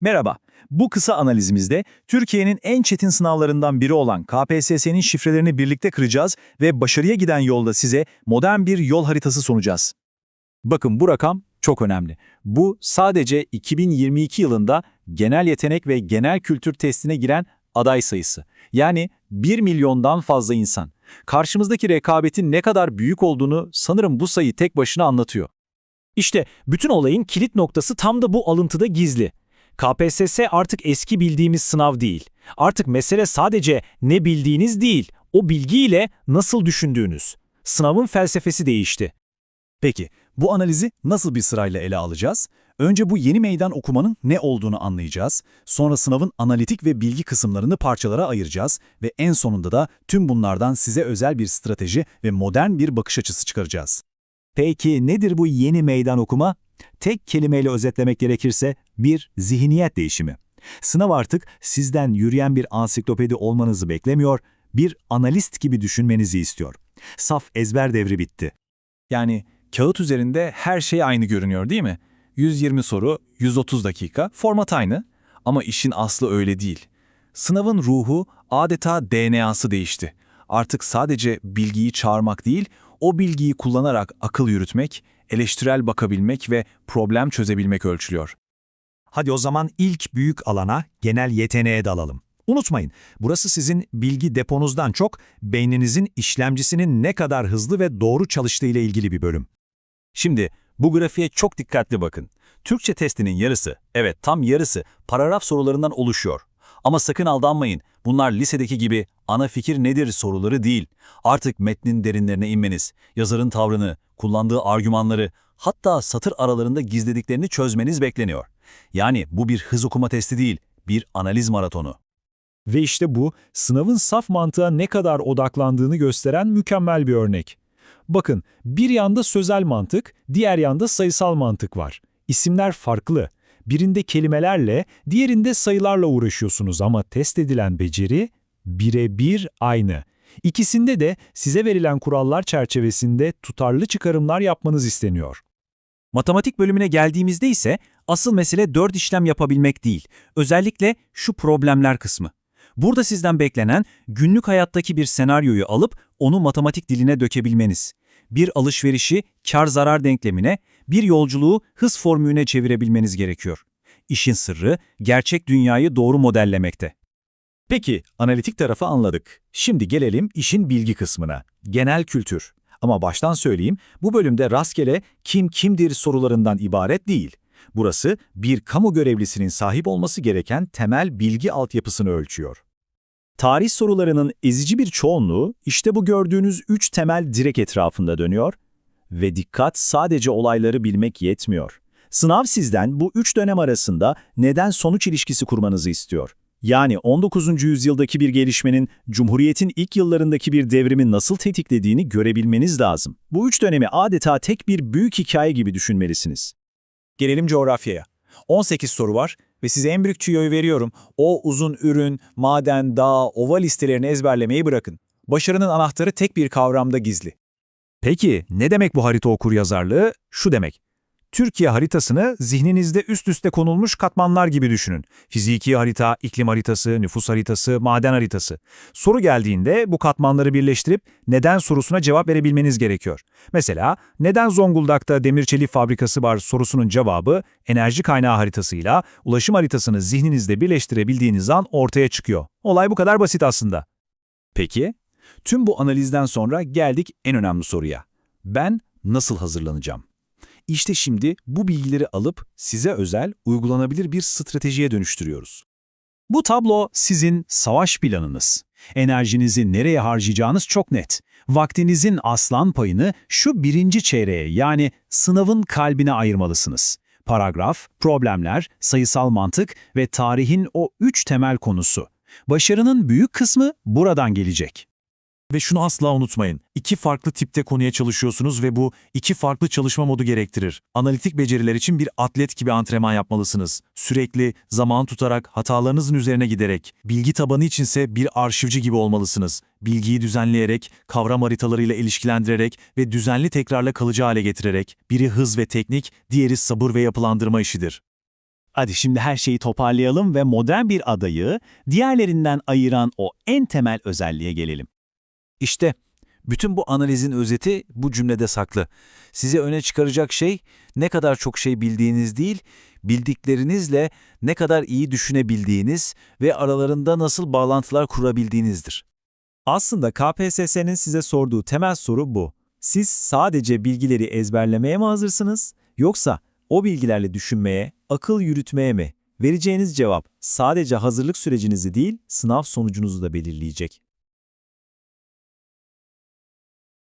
Merhaba. Bu kısa analizimizde Türkiye'nin en çetin sınavlarından biri olan KPSS'nin şifrelerini birlikte kıracağız ve başarıya giden yolda size modern bir yol haritası sunacağız. Bakın bu rakam çok önemli. Bu sadece 2022 yılında genel yetenek ve genel kültür testine giren aday sayısı. Yani 1 milyondan fazla insan. Karşımızdaki rekabetin ne kadar büyük olduğunu sanırım bu sayı tek başına anlatıyor. İşte bütün olayın kilit noktası tam da bu alıntıda gizli. KPSS artık eski bildiğimiz sınav değil. Artık mesele sadece ne bildiğiniz değil, o bilgiyle nasıl düşündüğünüz. Sınavın felsefesi değişti. Peki, bu analizi nasıl bir sırayla ele alacağız? Önce bu yeni meydan okumanın ne olduğunu anlayacağız. Sonra sınavın analitik ve bilgi kısımlarını parçalara ayıracağız ve en sonunda da tüm bunlardan size özel bir strateji ve modern bir bakış açısı çıkaracağız. Peki nedir bu yeni meydan okuma? Tek kelimeyle özetlemek gerekirse bir zihniyet değişimi. Sınav artık sizden yürüyen bir ansiklopedi olmanızı beklemiyor, bir analist gibi düşünmenizi istiyor. Saf ezber devri bitti. Yani kağıt üzerinde her şey aynı görünüyor değil mi? 120 soru, 130 dakika, format aynı. Ama işin aslı öyle değil. Sınavın ruhu adeta DNA'sı değişti. Artık sadece bilgiyi çağırmak değil, o bilgiyi kullanarak akıl yürütmek, eleştirel bakabilmek ve problem çözebilmek ölçülüyor. Hadi o zaman ilk büyük alana, genel yeteneğe dalalım. Unutmayın, burası sizin bilgi deponuzdan çok beyninizin işlemcisinin ne kadar hızlı ve doğru çalıştığı ile ilgili bir bölüm. Şimdi bu grafiğe çok dikkatli bakın. Türkçe testinin yarısı, evet tam yarısı paragraf sorularından oluşuyor. Ama sakın aldanmayın, bunlar lisedeki gibi ana fikir nedir soruları değil. Artık metnin derinlerine inmeniz, yazarın tavrını, kullandığı argümanları, hatta satır aralarında gizlediklerini çözmeniz bekleniyor. Yani bu bir hız okuma testi değil, bir analiz maratonu. Ve işte bu, sınavın saf mantığa ne kadar odaklandığını gösteren mükemmel bir örnek. Bakın, bir yanda sözel mantık, diğer yanda sayısal mantık var. İsimler farklı. Birinde kelimelerle, diğerinde sayılarla uğraşıyorsunuz ama test edilen beceri birebir aynı. İkisinde de size verilen kurallar çerçevesinde tutarlı çıkarımlar yapmanız isteniyor. Matematik bölümüne geldiğimizde ise asıl mesele dört işlem yapabilmek değil, özellikle şu problemler kısmı. Burada sizden beklenen günlük hayattaki bir senaryoyu alıp onu matematik diline dökebilmeniz. Bir alışverişi kar-zarar denklemine, bir yolculuğu hız formülüne çevirebilmeniz gerekiyor. İşin sırrı gerçek dünyayı doğru modellemekte. Peki, analitik tarafı anladık. Şimdi gelelim işin bilgi kısmına. Genel kültür. Ama baştan söyleyeyim, bu bölümde rastgele kim kimdir sorularından ibaret değil. Burası bir kamu görevlisinin sahip olması gereken temel bilgi altyapısını ölçüyor. Tarih sorularının ezici bir çoğunluğu işte bu gördüğünüz üç temel direk etrafında dönüyor ve dikkat sadece olayları bilmek yetmiyor. Sınav sizden bu üç dönem arasında neden-sonuç ilişkisi kurmanızı istiyor. Yani 19. yüzyıldaki bir gelişmenin Cumhuriyet'in ilk yıllarındaki bir devrimi nasıl tetiklediğini görebilmeniz lazım. Bu üç dönemi adeta tek bir büyük hikaye gibi düşünmelisiniz. Gelelim coğrafyaya. 18 soru var ve size en büyük tüyoyu veriyorum. O uzun ürün, maden, dağ, ova listelerini ezberlemeyi bırakın. Başarının anahtarı tek bir kavramda gizli. Peki ne demek bu harita okur yazarlığı? Şu demek. Türkiye haritasını zihninizde üst üste konulmuş katmanlar gibi düşünün. Fiziki harita, iklim haritası, nüfus haritası, maden haritası. Soru geldiğinde bu katmanları birleştirip neden sorusuna cevap verebilmeniz gerekiyor. Mesela neden Zonguldak'ta demir çelik fabrikası var sorusunun cevabı enerji kaynağı haritasıyla ulaşım haritasını zihninizde birleştirebildiğiniz an ortaya çıkıyor. Olay bu kadar basit aslında. Peki, tüm bu analizden sonra geldik en önemli soruya. Ben nasıl hazırlanacağım? İşte şimdi bu bilgileri alıp size özel, uygulanabilir bir stratejiye dönüştürüyoruz. Bu tablo sizin savaş planınız. Enerjinizi nereye harcayacağınız çok net. Vaktinizin aslan payını şu birinci çeyreğe yani sınavın kalbine ayırmalısınız. Paragraf, problemler, sayısal mantık ve tarihin o üç temel konusu. Başarının büyük kısmı buradan gelecek. Ve şunu asla unutmayın. İki farklı tipte konuya çalışıyorsunuz ve bu iki farklı çalışma modu gerektirir. Analitik beceriler için bir atlet gibi antrenman yapmalısınız. Sürekli, zaman tutarak, hatalarınızın üzerine giderek. Bilgi tabanı içinse bir arşivci gibi olmalısınız. Bilgiyi düzenleyerek, kavram haritalarıyla ilişkilendirerek ve düzenli tekrarla kalıcı hale getirerek. Biri hız ve teknik, diğeri sabır ve yapılandırma işidir. Hadi şimdi her şeyi toparlayalım ve modern bir adayı diğerlerinden ayıran o en temel özelliğe gelelim. İşte bütün bu analizin özeti bu cümlede saklı. Sizi öne çıkaracak şey ne kadar çok şey bildiğiniz değil, bildiklerinizle ne kadar iyi düşünebildiğiniz ve aralarında nasıl bağlantılar kurabildiğinizdir. Aslında KPSS'nin size sorduğu temel soru bu. Siz sadece bilgileri ezberlemeye mi hazırsınız yoksa o bilgilerle düşünmeye, akıl yürütmeye mi? Vereceğiniz cevap sadece hazırlık sürecinizi değil, sınav sonucunuzu da belirleyecek.